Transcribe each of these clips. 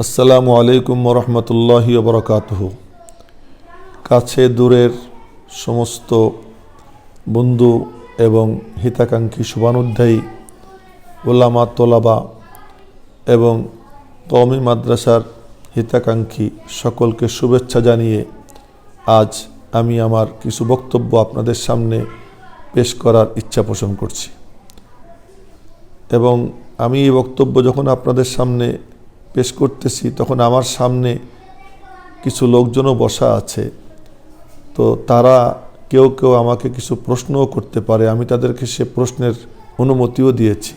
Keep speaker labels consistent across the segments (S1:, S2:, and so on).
S1: আসসালামু আলাইকুম রহমতুল্লাহি বরকাতহ কাছে দূরের সমস্ত বন্ধু এবং হিতাকাঙ্ক্ষী শুভানুধ্যায়ী, ওলামা, তোলাবা এবং কওমি মাদ্রাসার হিতাকাঙ্ক্ষী সকলকে শুভেচ্ছা জানিয়ে আজ আমি আমার কিছু বক্তব্য আপনাদের সামনে পেশ করার ইচ্ছা পোষণ করছি। এবং আমি এই বক্তব্য যখন আপনাদের সামনে পেশ করতেছি, তখন আমার সামনে কিছু লোকজনও বসা আছে। তো তারা কেউ কেউ আমাকে কিছু প্রশ্নও করতে পারে, আমি তাদেরকে সে প্রশ্নের অনুমতিও দিয়েছি।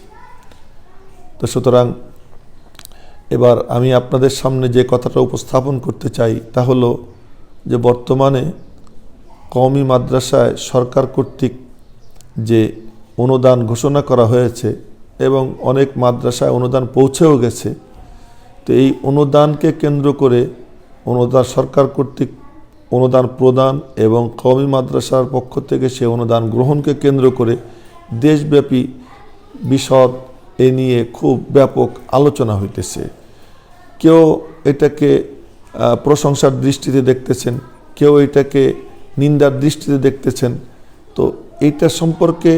S1: তো সুতরাং এবার আমি আপনাদের সামনে যে কথাটা উপস্থাপন করতে চাই, তা হলো যে বর্তমানে কওমি মাদ্রাসায় সরকার কর্তৃক যে অনুদান ঘোষণা করা হয়েছে এবং অনেক মাদ্রাসায় অনুদান পৌঁছেও গেছে তো এই অনুদানকে কেন্দ্র করে অনুদান সরকার কর্তৃক অনুদান প্রদান এবং কওমি মাদ্রাসার পক্ষ থেকে সে অনুদান গ্রহণকে কেন্দ্র করে দেশব্যাপী বিশদ এ নিয়ে খুব ব্যাপক আলোচনা হইতেছে। কেউ এটাকে প্রশংসার দৃষ্টিতে দেখতেছেন, কেউ এটাকে নিন্দার দৃষ্টিতে দেখতেছেন। তো এইটা সম্পর্কে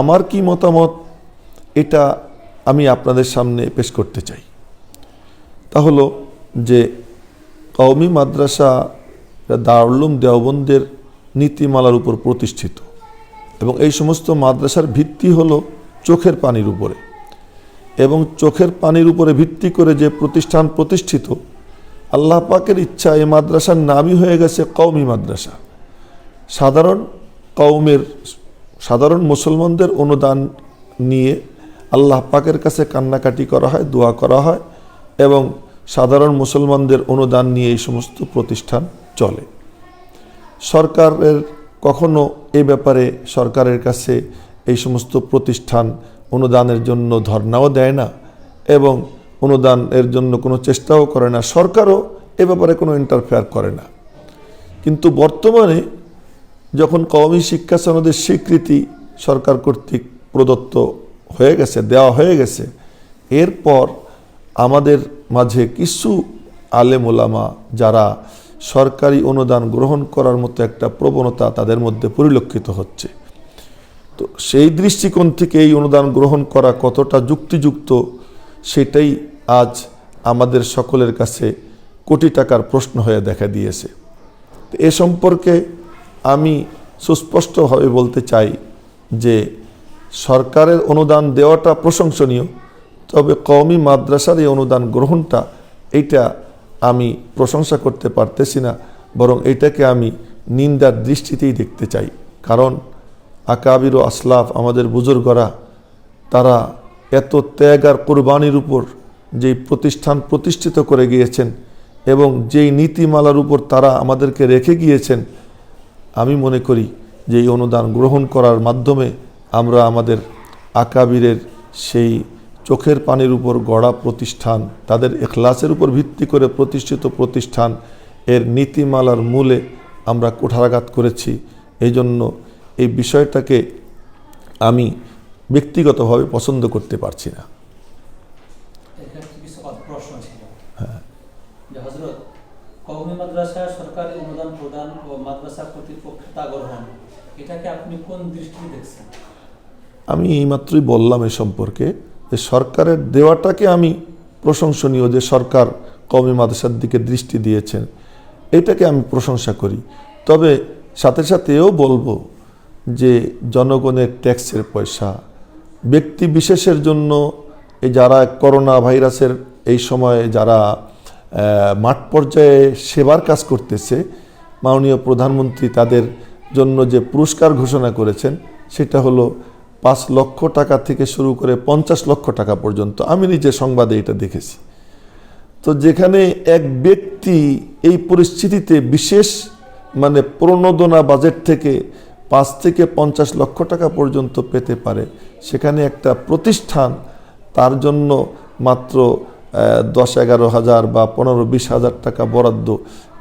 S1: আমার কি মতামত, এটা আমি আপনাদের সামনে পেশ করতে চাই। তা হলো যে কওমি মাদ্রাসা দারুলুম দেওবন্দের নীতিমালার উপর প্রতিষ্ঠিত এবং এই সমস্ত মাদ্রাসার ভিত্তি হলো চোখের পানির উপরে এবং চোখের পানির উপরে ভিত্তি করে যে প্রতিষ্ঠান প্রতিষ্ঠিত, আল্লাহ পাকের ইচ্ছা এই মাদ্রাসার নামই হয়ে গেছে কওমি মাদ্রাসা। সাধারণ কওমের, সাধারণ মুসলমানদের অনুদান নিয়ে আল্লাহ পাকের কাছে কান্নাকাটি করা হয়, দোয়া করা হয় এবং সাধারণ মুসলমানদের অনুদান নিয়ে এই সমস্ত প্রতিষ্ঠান চলে। সরকারের কখনো এ ব্যাপারে সরকারের কাছে এই সমস্ত প্রতিষ্ঠান অনুদানের জন্য ধর্নাও দেয় না এবং অনুদানের জন্য কোনো চেষ্টাও করে না। সরকারও এ ব্যাপারে কোনো ইন্টারফেয়ার করে না। কিন্তু বর্তমানে যখন কওমি শিক্ষা সনদের স্বীকৃতি সরকার কর্তৃক প্রদত্ত হয়ে গেছে, দেওয়া হয়ে গেছে, এরপর আমাদের মাঝে কিছু আলেম ওলামা যারা সরকারি অনুদান গ্রহণ করার মতো একটা প্রবণতা তাদের মধ্যে পরিলক্ষিত হচ্ছে। তো সেই দৃষ্টিকোণ থেকে এই অনুদান গ্রহণ করা কতটা যুক্তিযুক্ত সেটাই আজ আমাদের সকলের কাছে কোটি টাকার প্রশ্ন হয়ে দেখা দিয়েছে। এ সম্পর্কে আমি সুস্পষ্টভাবে বলতে চাই যে সরকারের অনুদান দেওয়াটা প্রশংসনীয় তবে কওমি মাদ্রাসার এই অনুদান গ্রহণটা এইটা আমি প্রশংসা করতে পারতেছি না, বরং এটাকে আমি নিন্দার দৃষ্টিতেই দেখতে চাই। কারণ আকাবির ও আসলাফ আমাদের বুজুর্গরা, তারা এত ত্যাগ আর কোরবানির উপর যেই প্রতিষ্ঠান প্রতিষ্ঠিত করে গিয়েছেন এবং যেই নীতিমালার উপর তারা আমাদেরকে রেখে গিয়েছেন, আমি মনে করি যে এই অনুদান গ্রহণ করার মাধ্যমে আমরা আমাদের আকাবিরের সেই চোখের পানির উপর গড়া প্রতিষ্ঠান তাদের এখলাসের উপর ভিত্তি করে প্রতিষ্ঠিত প্রতিষ্ঠান এর নীতিমালার মূলে আমরা কুঠারাঘাত করেছি। এই জন্য এই বিষয়টাকে আমি ব্যক্তিগতভাবে পছন্দ করতে পারছি না।
S2: এখানে কিছু প্রশ্ন ছিল। যে হজরত কওমি মাদ্রাসা সরকারি অনুদান প্রদান ও মাদ্রাসা কর্তৃপক্ষতা গ্রহণ এটাকে আপনি কোন দৃষ্টি দেখছেন?
S1: আমি এইমাত্রই বললাম এ সম্পর্কে। যে সরকারের দেওয়াটাকে আমি প্রশংসনীয় যে সরকার কওমি মাদ্রাসার দিকে দৃষ্টি দিয়েছেন, এটাকে আমি প্রশংসা করি। তবে সাথে সাথে এও বলব যে জনগণের ট্যাক্সের পয়সা, ব্যক্তি বিশেষের জন্য এই যারা করোনা ভাইরাসের এই সময়ে যারা মাঠ পর্যায়ে সেবার কাজ করতেছে, মাননীয় প্রধানমন্ত্রী তাদের জন্য যে পুরস্কার ঘোষণা করেছেন, সেটা হলো পাঁচ লক্ষ টাকা থেকে শুরু করে পঞ্চাশ লক্ষ টাকা পর্যন্ত আমি নিজে সংবাদে এটা দেখেছি। তো যেখানে এক ব্যক্তি এই পরিস্থিতিতে বিশেষ মানে প্রণোদনা বাজেট থেকে পাঁচ থেকে পঞ্চাশ লক্ষ টাকা পর্যন্ত পেতে পারে, সেখানে একটা প্রতিষ্ঠান তার জন্য মাত্র দশ এগারো হাজার বা পনেরো বিশ হাজার টাকা বরাদ্দ,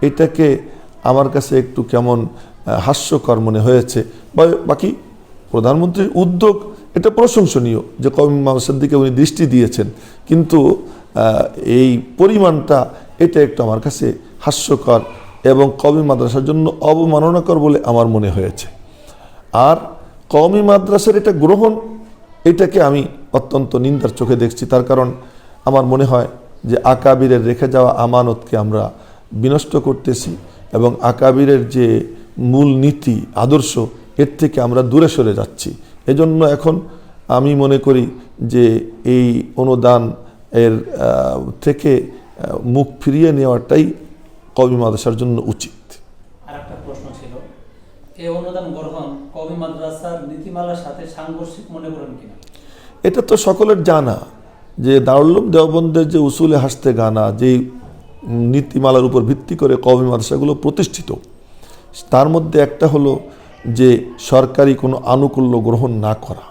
S1: এটাকে আমার কাছে একটু কেমন হাস্যকর মনে হয়েছে। বাকি প্রধানমন্ত্রীর উদ্যোগ, এটা প্রশংসনীয় যে কওমি মানুষের দিকে উনি দৃষ্টি দিয়েছেন। কিন্তু এই পরিমাণটা, এটা একটু আমার কাছে হাস্যকর এবং কবি মাদ্রাসার জন্য অবমাননাকর বলে আমার মনে হয়েছে। আর কওমি মাদ্রাসার এটা গ্রহণ, এটাকে আমি অত্যন্ত নিন্দার চোখে দেখছি। তার কারণ আমার মনে হয় যে আকাবিরের রেখে যাওয়া আমানতকে আমরা বিনষ্ট করতেছি এবং আকাবিরের যে মূল নীতি আদর্শ এর থেকে আমরা দূরে সরে যাচ্ছি। এজন্য এখন আমি মনে করি যে এই অনুদান এর থেকে মুখ ফিরিয়ে নেওয়াটাই কবি মাদ্রাসার জন্য উচিত। এটা তো সকলের জানা যে দারুল্লুম দেওবন্দের যে উসুলে হাসতে গানা যেই নীতিমালার উপর ভিত্তি করে কবি মাদ্রাসাগুলো প্রতিষ্ঠিত তার মধ্যে একটা হলো যে সরকারি কোনো আনুকূল্য গ্রহণ না করা।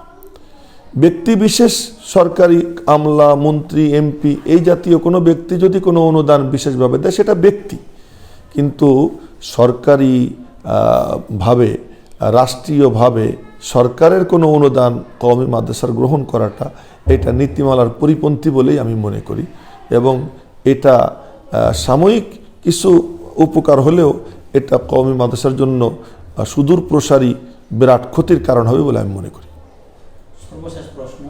S1: ব্যক্তি বিশেষ, সরকারি আমলা, মন্ত্রী, এমপি, এই জাতীয় কোনো ব্যক্তি যদি কোনো অনুদান বিশেষভাবে দেয়, সেটা ব্যক্তি। কিন্তু সরকারি ভাবে, রাষ্ট্রীয়ভাবে সরকারের কোনো অনুদান কওমি মাদ্রাসার গ্রহণ করাটা, এটা নীতিমালার পরিপন্থী বলেই আমি মনে করি। এবং এটা সাময়িক কিছু উপকার হলেও এটা কওমি মাদ্রাসার জন্য সুদূর প্রসারী বিরাট ক্ষতির কারণ হবে বলে আমি মনে করি।
S2: সর্বশেষ প্রশ্ন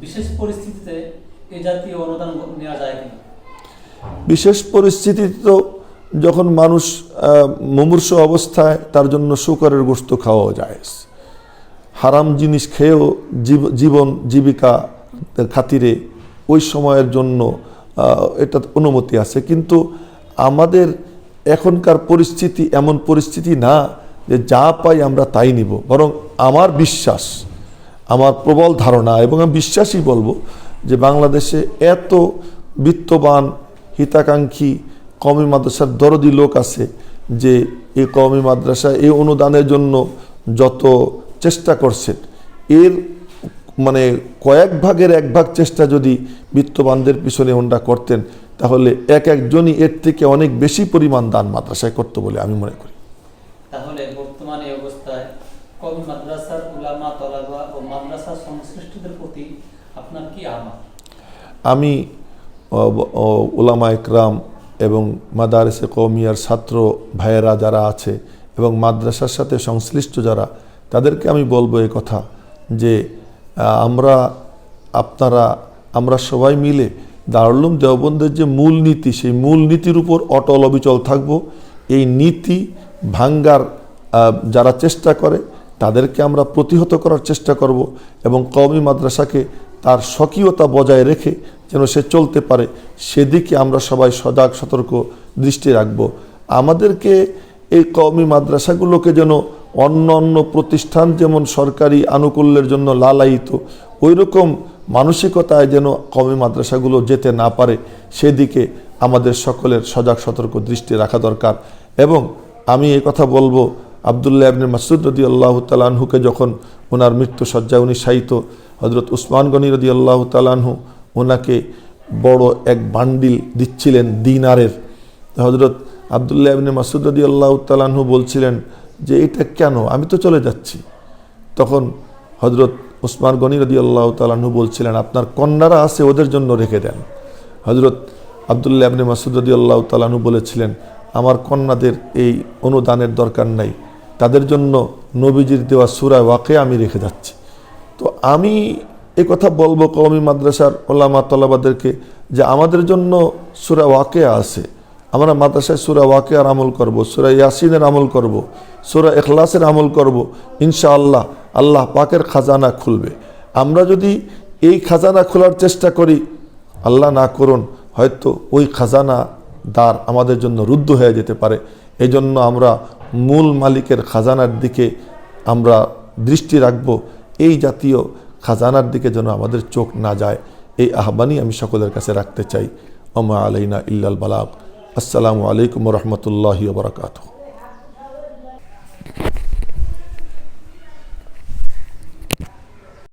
S2: বিশেষ পরিস্থিতিতে এই জাতীয় অনুদান নেওয়া যায় কিনা?
S1: বিশেষ পরিস্থিতিতে তো যখন মানুষ মুমূর্ষ অবস্থায় তার জন্য শুকরের গোস্ত খাওয়া যায়। হারাম জিনিস খেয়েও জীব- জীবন জীবিকা খাতিরে ওই সময়ের জন্য এটা অনুমতি আছে। কিন্তু আমাদের এখনকার পরিস্থিতি এমন পরিস্থিতি না যে যা পাই আমরা তাই নিব। বরং আমার বিশ্বাস, আমার প্রবল ধারণা এবং আমি বিশ্বাসই বলব যে বাংলাদেশে এত বিত্তবান, হিতাকাঙ্ক্ষী কমি মাদ্রাসার দরদি লোক আছে যে এই কমি মাদ্রাসা এই অনুদানের জন্য যত চেষ্টা করছেন এর মানে কয়েক ভাগের এক ভাগ চেষ্টা যদি বিত্তবানদের পিছনে ওনরা করতেন, তাহলে এক একজনই এর থেকে অনেক বেশি পরিমাণ দান মাদ্রাসায় করতো বলে আমি মনে করি।
S2: তাহলে বর্তমানে অবস্থায় কবি মাদ্রাসার উলামা, তলাবা ও মাদ্রাসা সংশ্লিষ্টদের প্রতি আপনার কি আহ্বান?
S1: আমি ওলামা একরাম এবং মাদারেসে কৌমিয়ার ছাত্র ভাইয়েরা যারা আছে এবং মাদ্রাসার সাথে সংশ্লিষ্ট যারা, তাদেরকে আমি বলব এই কথা যে আমরা আপনারা, আমরা সবাই মিলে দারুল্লুম দেওবন্দের যে মূল নীতি সেই মূল নীতির উপর অটল অবিচল থাকব। এই নীতি ভাঙ্গার যারা চেষ্টা করে, তাদেরকে আমরা প্রতিহত করার চেষ্টা করব এবং কওমি মাদ্রাসাকে তার স্বকীয়তা বজায় রেখে যেন সে চলতে পারে, সেদিকে আমরা সবাই সজাগ, সতর্ক দৃষ্টি রাখব। আমাদেরকে এই কওমি মাদ্রাসাগুলোকে যেন অন্য অন্য প্রতিষ্ঠান যেমন সরকারি আনুকূল্যের জন্য লালায়িত ওই রকম মানসিকতায় যেন কওমি মাদ্রাসাগুলো যেতে না পারে, সেদিকে আমাদের সকলের সজাগ, সতর্ক দৃষ্টি রাখা দরকার এবং আমি এই কথা বলব। আবদুল্লাহ আবনে মাসুদ রদি আল্লাহ তালাহুকে যখন ওনার মৃত্যু সজ্জায় উনি সাহিত্য হজরত উসমান গনি রদি আল্লাহ তালাহু ওনাকে বড় এক বান্ডিল দিচ্ছিলেন দিনারের। হজরত আবদুল্লাহ আবনে মাসুদ রদি আল্লাহ তালাহু বলছিলেন যে, এটা কেন? আমি তো চলে যাচ্ছি। তখন হজরত উসমান গনি রদি আল্লাহ তালাহু বলছিলেন, আপনার কন্যারা আছে, ওদের জন্য রেখে দেন। হজরত আবদুল্লাহ আবনে মাসুদ রদি আল্লাহ তালাহু বলেছিলেন আমার কন্যাদের এই অনুদানের দরকার নাই। তাদের জন্য নবীজির দেওয়া সুরা ওয়াকে আমি রেখে যাচ্ছি। তো আমি এ কথা বলব কওমি মাদ্রাসার ওলামা তলাবাদেরকে যে আমাদের জন্য সুরা ওয়াকে আছে। আমরা মাদ্রাসায় সুরা ওয়াকেয়ার আমল করব, সুরা ইয়াসিনের আমল করব, সুরা এখলাসের আমল করব, ইনশাআল্লাহ আল্লাহ পাকের খাজানা খুলবে। আমরা যদি এই খাজানা খোলার চেষ্টা করি, আল্লাহ না করুন, হয়তো ওই খাজানা দ্বার আমাদের জন্য রুদ্ধ হয়ে যেতে পারে। এই জন্য আমরা মূল মালিকের খাজানার দিকে আমরা দৃষ্টি রাখব। এই জাতীয় খাজানার দিকে যেন আমাদের চোখ না যায়। এই আহ্বানই আমি সকলের কাছে রাখতে চাই। ওমা আলাইনা ইল্লাল বালাক আসসালামু আলাইকুম রহমতুল্লাহি বরকাতু